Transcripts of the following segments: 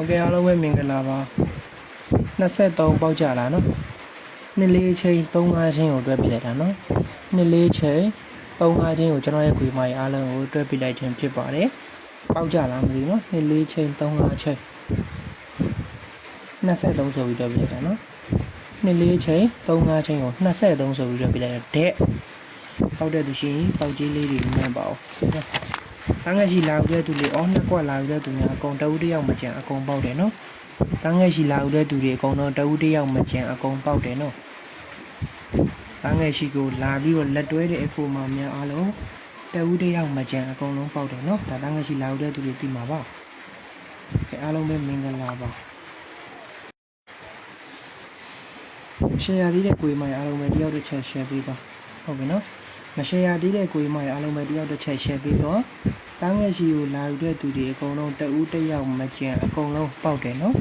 ဟုတ်ကဲ့အားလုံးပဲမင်္ဂလာပါ23ပေါက်ကြလားနော်နှစ်လေးချိန်35ချိန်ကိုတွဲပြလိုက်တာနော်နှစ်လေးချိန်35ချိန်ကိုကျွန်တော်ရဲ့ခွေမိုင်အားလုံးကိုတွဲပြလိုက်ခြင်းဖြစ်ပါတယ်ပေါက်ကြလားမသိဘူးနော်နှစ်လေးချိန်35ချိန်23ဆိုပြီးတွဲပြလိုက်တာနော်နှစ်လေးချိန်35ချိန်ကို23ဆိုပြီးတွဲပြလိုက်တာတဲ့ပေါက်တဲ့သူရှိရင်ပေါက်ကြီးလေးတွေမြင်ပါအောင် တန်းငယ်ရှိလာဦးတဲ့သူတွေအော်နှစ်ကွက်လာဦးတဲ့သူများအကုန်တဝူးတစ်ယောက်မကြံအကုန်ပေါက်တယ်နော်တန်းငယ်ရှိလာဦးတဲ့သူတွေအကုန်တော့တဝူးတစ်ယောက်မကြံအကုန်ပေါက်တယ်နော်တန်းငယ်ရှိကိုလာပြီးတော့လက်တွဲတဲ့အဖို့မှများအားလုံးတဝူးတစ်ယောက်မကြံအကုန်လုံးပေါက်တယ်နော်ဒါတန်းငယ်ရှိလာဦးတဲ့သူတွေသိမှာပါကဲအားလုံးပဲမင်္ဂလာပါရှယ်ယာသေးတဲ့ကိုယ်မိုင်အားလုံးပဲတယောက်တစ်ချက် share ပေးတော့ဟုတ်ပြီနော် မ share ရသေးတဲ့ကိုယ်မိုင်အားလုံးပဲတယောက်တစ်ချက် share ပေးတော့တန်းငယ်ရှိကိုလာယူတဲ့သူတွေအကုန်လုံးတဦးတစ်ယောက်မကြံအကုန်လုံးပေါက်တယ်နော်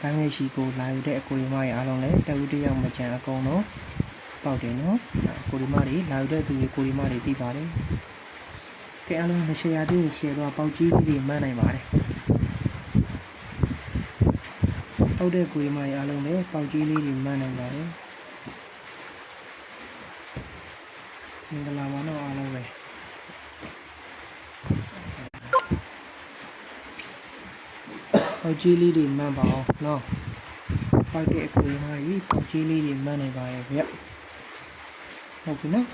တန်းငယ်ရှိကိုလာယူတဲ့အကိုယ်မိုင်အားလုံးလည်းတဦးတစ်ယောက်မကြံအကုန်လုံးပေါက်တယ်နော်ကိုယ်မိုင်တွေလာယူတဲ့သူတွေကိုယ်မိုင်တွေပြီးပါတယ်ကဲအားလုံးမ share ရသေးရင် share တော့ပေါက်ကြီးလေးတွေမှန်းနိုင်ပါတယ်ဟုတ်တဲ့ကိုယ်မိုင်အားလုံးလည်းပေါက်ကြီးလေးတွေမှန်းနိုင်ပါတယ် မင်္ဂလာပါတော့အားလုံးပဲပေါက်ကြီးလေးတွေမှန်းပါအောင်နော်ပေါက်တဲ့အကိုယ်မိုင်ကြီးပေါက်ကြီးလေးတွေမှန်းနိုင်ပါတယ်ဗျဟုတ်ပြီနော်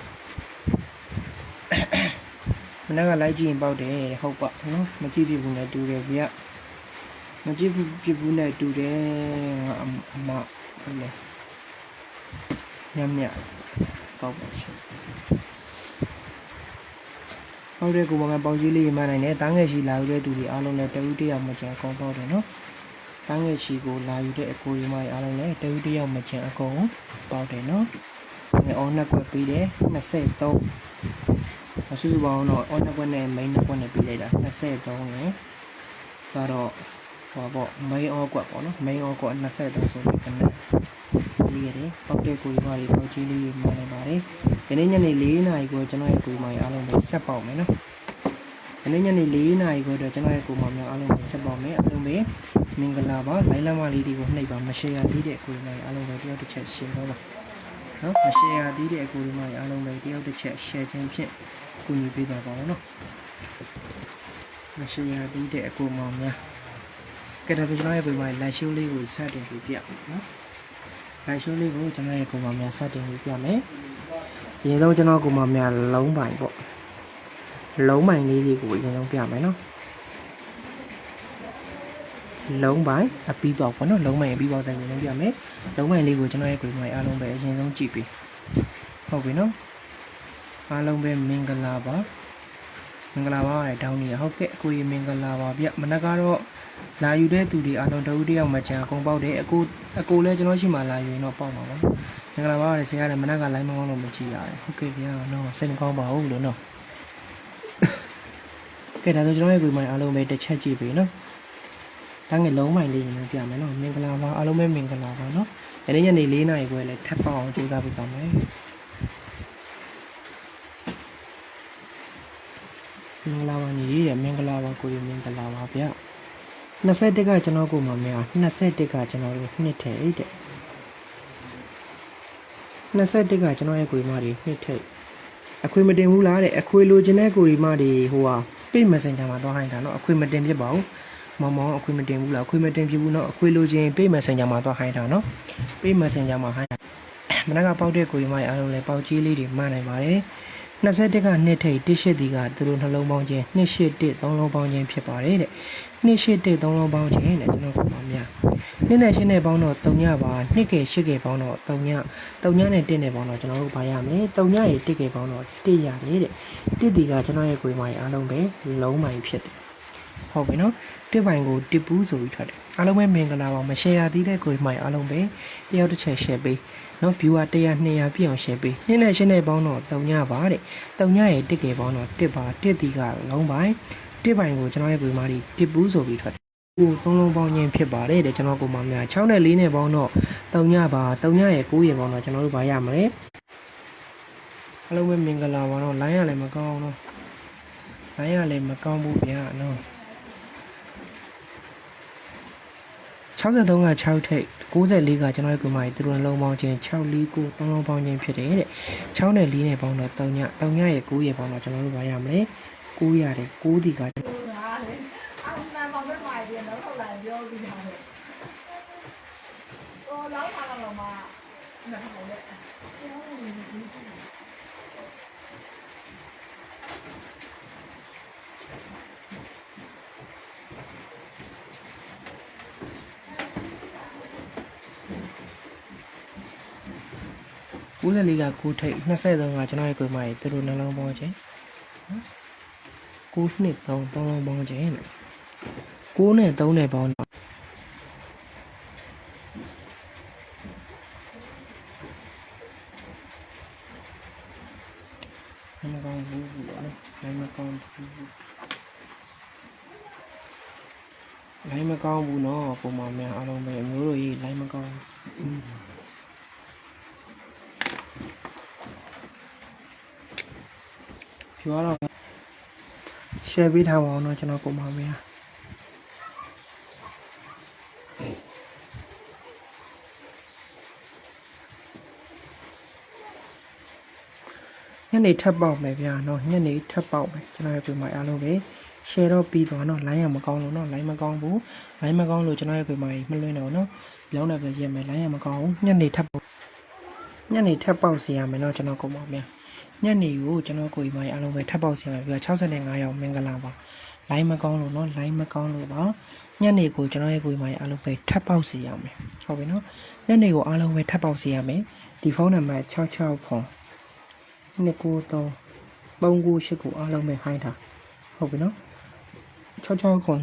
မနက်ကလိုက်ကြည့်ရင်ပေါက်တယ်တဲ့ဟုတ်ပါနော်မကြည့်ပြဘူးနဲ့တူတယ်ဗျမကြည့်ဘူးပြဘူးနဲ့တူတယ်ငါအမအမဟုတ်လေညံ့ညံ့ ကောက်ပါရှင်ဟုတ်တယ်ကိုမမပေါင်ကြီးလေးမှန်းနိုင်တယ်တားငယ်ရှိလာယူတဲ့သူတွေအားလုံးလည်းတဝူးတယောက်မချန်အကုန်ပေါက်တယ်နော်တားငယ်ရှိကိုလာယူတဲ့အကိုရီမကြီးအားလုံးလည်းတဝူးတယောက်မချန်အကုန်ပေါက်တယ်နော်ငယ်အော်နှစ်ကွက်ပြီးတယ်23အစုစုပေါင်းတော့အော်နှစ်ကွက်နဲ့ main နှစ်ကွက်နဲ့ပြီးလိုက်တာ23ရယ်ကတော့ဟောပေါ့ main အော်ကွက်ပေါ့နော် main အော်ကွက်23ဆိုပြီးကနေ ပြီးရတယ်ပေါက်တဲ့ကိုရီမကြီးပေါက်ကြီးလေးတွေမှန်းနေပါတယ်ဒီနေ့ညနေ4နာရီကိုကျွန်တော်ရဲ့ကိုရီမကြီးအားလုံးပဲဆက်ပေါက်မယ်နော်ဒီနေ့ညနေ4နာရီကိုတော့ကျွန်တော်ရဲ့ကိုမများအားလုံးပဲဆက်ပေါက်မယ်အားလုံးပဲမင်္ဂလာပါလိုင်းလမ်းမလေးတွေကိုနှိပ်ပါမရှယ်ရသေးတဲ့ကိုရီမကြီးအားလုံးပဲတယောက်တစ်ချက်ရှယ်တော့ပါနော်မရှယ်ရသေးတဲ့ကိုရီမကြီးအားလုံးပဲတယောက်တစ်ချက်ရှယ်ခြင်းဖြင့်ကူညီပေးတာပါတော့နော်မရှယ်ရသေးတဲ့အကိုမောင်များကဲဒါဆိုကျွန်တော်ရဲ့ကိုရီမကြီးလက်ရှိုးလေးကိုစတင်ပြပြနော် လိုက်ရှိုးလေးကိုကျွန်တော်ရဲ့ကိုမများစတင်ပြီးပြမယ်။အရင်ဆုံးကျွန်တော်ကိုမများလုံးပိုင်ပေါ့။လုံးပိုင်လေးတွေကိုအရင်ဆုံးပြမယ်နော်။လုံးပိုင်အပီးပေါက်ပေါ့နော်။လုံးပိုင်အပီးပေါက်ဆိုင်ရင်လုံးပြမယ်။လုံးပိုင်လေးကိုကျွန်တော်ရဲ့ကိုမအားလုံးပဲအရင်ဆုံးကြည့်ပြီးဟုတ်ပြီနော်။အားလုံးပဲမင်္ဂလာပါ။မင်္ဂလာပါတဲ့တောင်းကြီးဟုတ်ကဲ့အကိုကြီးမင်္ဂလာပါဗျ။မနက်ကတော့ လာယူတဲ့သူတွေအားလုံးတဝူတယောက်မချန်အကုန်ပေါက်တယ်အကိုအကိုလည်းကျွန်တော်ရှိမှလာယူရင်တော့ပေါက်မှာပါမင်္ဂလာပါတဲ့ဆရာလည်းမနက်ကလိုင်းမကောင်းလို့မကြည့်ရတယ်ဟုတ်ကဲ့ဗျာနော်စိတ်မကောင်းပါဘူးလို့နော်ကဲဒါဆိုကျွန်တော်ရဲ့ကိုယ်မိုင်အားလုံးပဲတစ်ချက်ကြည့်ပြီနော်တန်းငယ်လုံးမိုင်လေးရင်ပြမယ်နော်မင်္ဂလာပါအားလုံးပဲမင်္ဂလာပါနော်ယနေ့ညနေ၄နာရီခွဲလည်းထပ်ပေါက်အောင်ကြိုးစားပေးပါမယ်မင်္ဂလာပါညီရဲ့မင်္ဂလာပါကိုကြီးမင်္ဂလာပါဗျာ 21ကကျွန်တော်ကိုမမဲ21ကကျွန်တော်တို့နှစ်ထည့်အိတ်တဲ့21ကကျွန်တော်ရဲ့ကိုရီမာတွေနှစ်ထည့်အခွေမတင်ဘူးလားတဲ့အခွေလိုချင်တဲ့ကိုရီမာတွေဟိုဟာပိတ်မက်ဆန်ဂျာမှာသွားဟိုင်းတာနော်အခွေမတင်ဖြစ်ပါဘူးမမောအခွေမတင်ဘူးလားအခွေမတင်ဖြစ်ဘူးနော်အခွေလိုချင်ပိတ်မက်ဆန်ဂျာမှာသွားဟိုင်းတာနော်ပိတ်မက်ဆန်ဂျာမှာဟိုင်းတာမနက်ကပေါက်တဲ့ကိုရီမာတွေအားလုံးလည်းပေါက်ကြီးလေးတွေမှနိုင်ပါတယ်21ကနှစ်ထိတ်18ဒီကသူတို့နှလုံးပေါင်းခြင်း28 3လုံးပေါင်းခြင်းဖြစ်ပါတယ်တဲ့ နှစ်ရှစ်တစ်သုံးလုံးပေါင်းခြင်းတဲ့ကျွန်တော်ကပါများနှစ်နဲ့ရှင်းနဲ့ပေါင်းတော့3ညပါနှစ်ကယ်ရှစ်ကယ်ပေါင်းတော့3ည3ညနဲ့1နဲ့ပေါင်းတော့ကျွန်တော်တို့ပါရမယ်3ညရေ1ကယ်ပေါင်းတော့1ရလေတဲ့1ဒီကကျွန်တော်ရဲ့ကိုယ်မိုင်အားလုံးပဲလုံးမိုင်ဖြစ်တယ်ဟုတ်ပြီနော်တစ်ပိုင်ကိုတစ်ပူးဆိုပြီးထွက်တယ်အားလုံးပဲမင်္ဂလာပါမရှယ်ရသေးတဲ့ကိုယ်မိုင်အားလုံးပဲတယောက်တစ်ချက် share ပေးနော် viewer 100 200ပြည့်အောင် share ပေးနှစ်နဲ့ရှင်းနဲ့ပေါင်းတော့3ညပါတဲ့3ညရေ1ကယ်ပေါင်းတော့1ပါ1ဒီကလုံးပိုင် တစ်ပိုင်ကိုကျွန်တော်ရဲ့ကိုယ်မိုင်တစ်ပူးဆိုပြီးထွက်တယ်ကိုသုံးလုံးပေါင်းခြင်းဖြစ်ပါတယ်တဲ့ကျွန်တော်ကိုမများ6နဲ့4နဲ့ပေါင်းတော့3ညပါ3ညရဲ့9ရဲ့ပေါင်းတော့ကျွန်တော်တို့ဗာရမလဲအလုံးပဲမင်္ဂလာပါတော့ line ရလည်းမကောင်းတော့ line ရလည်းမကောင်းဘူးဗျာနော်63က6ထိပ်94ကကျွန်တော်ရဲ့ကိုမိုင်သူတို့နှလုံးပေါင်းချင်း6 4 9 3လုံးပေါင်းချင်းဖြစ်တယ်တဲ့6နဲ့4နဲ့ပေါင်းတော့3ည3ညရဲ့9ရဲ့ပေါင်းတော့ကျွန်တော်တို့ဘာရမလဲ 9ရတယ်9ဒီကဟုတ်လားလေအောင်မှန်ပါပဲမှာဒီတော့ဟုတ်လားပြောပြီးတာလေဟိုလောက်ထားတော့မှနှစ်ထောင်လေ94က9ထိပ်23ကကျွန်တော်ရဲ့ကိုမိုင်သူတို့နှလုံးပေါင်းချင်း 9နှစ်3 3လုံးပေါင်းချင်းတဲ့9နဲ့3နဲ့ပေါင်းတော့မကောင်းဘူးဘူးနော်လိုင်းမကောင်းဘူးလိုင်းမကောင်းဘူးနော်ပုံမှန်များအားလုံးပဲအမျိုးတို့ကြီးလိုင်းမကောင်းဘူးပြောတော့ share ပေးထားပါအောင်နော်ကျွန်တော်ပုံမှန်များညနေထပ်ပေါက်မယ်ဗျာနော်ညနေထပ်ပေါက်မယ်ကျွန်တော်ရဲ့ပြင်မှာအားလုံးပဲ share တော့ပြီးသွားနော် line ရမကောင်းလို့နော် line မကောင်းဘူး line မကောင်းလို့ကျွန်တော်ရဲ့ပြင်မှာမလွှင့်တော့နော်လောင်းနေပဲရက်မယ် line ရမကောင်းဘူးညနေထပ်ပေါက်ညနေထပ်ပေါက်စီရမယ်နော်ကျွန်တော်ကုန်ပါမယ် ညနေကိုကျွန်တော်ကိုယ်မိုင်းအားလုံးပဲထပ်ပေါက်စီရမယ်ပြီးတော့65ရောက်မင်္ဂလာပါ line မကောင်းလို့နော် line မကောင်းလို့ပါညနေကိုကျွန်တော်ရဲ့ကိုယ်မိုင်းအားလုံးပဲထပ်ပေါက်စီရမယ်ဟုတ်ပြီနော်ညနေကိုအားလုံးပဲထပ်ပေါက်စီရမယ်ဒီဖုန်းနံပါတ်66ဖုန်းနှစ်ကိုတော့ပုံကိုရှိကိုအားလုံးပဲဟိုင်းတာဟုတ်ပြီနော်66ခွန်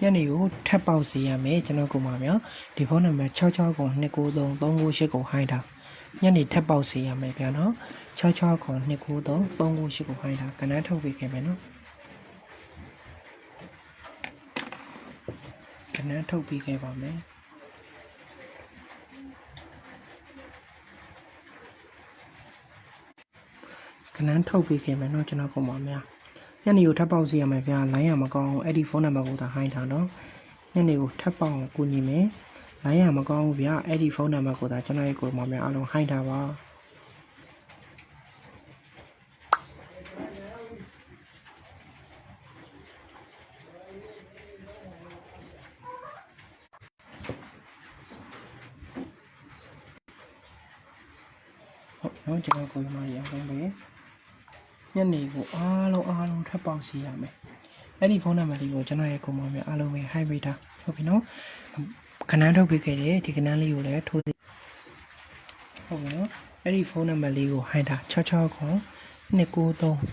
ညနေကိုထပ်ပေါက်စီရမယ်ကျွန်တော်ကမှမြောဒီဖုန်းနံပါတ်66ခွန်293 398ကိုဟိုင်းတာ ညနေထပ်ပေါက်စေရမယ်ဗျာနော်66ခေါ်2ကိုတော့3ကိုရှိကိုဟိုင်းတာကဏ္ဍထုတ်ပေးခဲ့မယ်နော်ကဏ္ဍထုတ်ပေးခဲ့ပါမယ်ကဏ္ဍထုတ်ပေးခဲ့မယ်နော်ကျွန်တော်ပုံပါများညနေကိုထပ်ပေါက်စေရမယ်ဗျာလိုင်းရမကောင်းအဲ့ဒီဖုန်းနံပါတ်ကိုသာဟိုင်းတာနော်ညနေကိုထပ်ပေါက်ကိုညီမယ် လိုင်းရမကောင်းဘူးဗျာအဲ့ဒီဖုန်းနံပါတ်ကိုသာကျွန်တော်ရဲ့ကိုမောင်များအားလုံးဟိုင်းထားပါဟုတ်နော်ကျွန်တော်ကိုမရအောင်ပဲညနေကိုအားလုံးအားလုံးထပ်ပေါက်စီရမယ်အဲ့ဒီဖုန်းနံပါတ်လေးကိုကျွန်တော်ရဲ့ကိုမောင်များအားလုံးပဲဟိုက်ပေးတာဟုတ်ပြီနော် ခဏထုတ်ပေးခဲ့တယ်ဒီခဏလေးကိုလည်းထိုးသေးဟုတ်ပြီနော်အဲ့ဒီဖုန်းနံပါတ်လေးကို high တာ66ခွန်293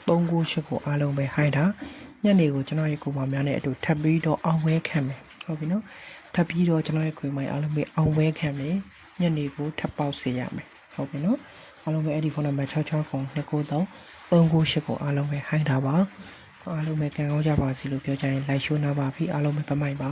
398ကိုအားလုံးပဲ high တာညနေကိုကျွန်တော်ရဲ့ကိုမောင်များနဲ့အတူထပ်ပြီးတော့အောင်ဝဲခံမယ်ဟုတ်ပြီနော်ထပ်ပြီးတော့ကျွန်တော်ရဲ့ကိုမောင်အားလုံးပဲအောင်ဝဲခံမယ်ညနေကိုထပ်ပေါက်စေရမယ်ဟုတ်ပြီနော်အားလုံးပဲအဲ့ဒီဖုန်းနံပါတ်66ခု293 398ကိုအားလုံးပဲဟိုင်းတာပါအားလုံးပဲကံကောင်းကြပါစေလို့ပြောကြရင် like show နာပါပြီအားလုံးပဲပမိုက်ပါ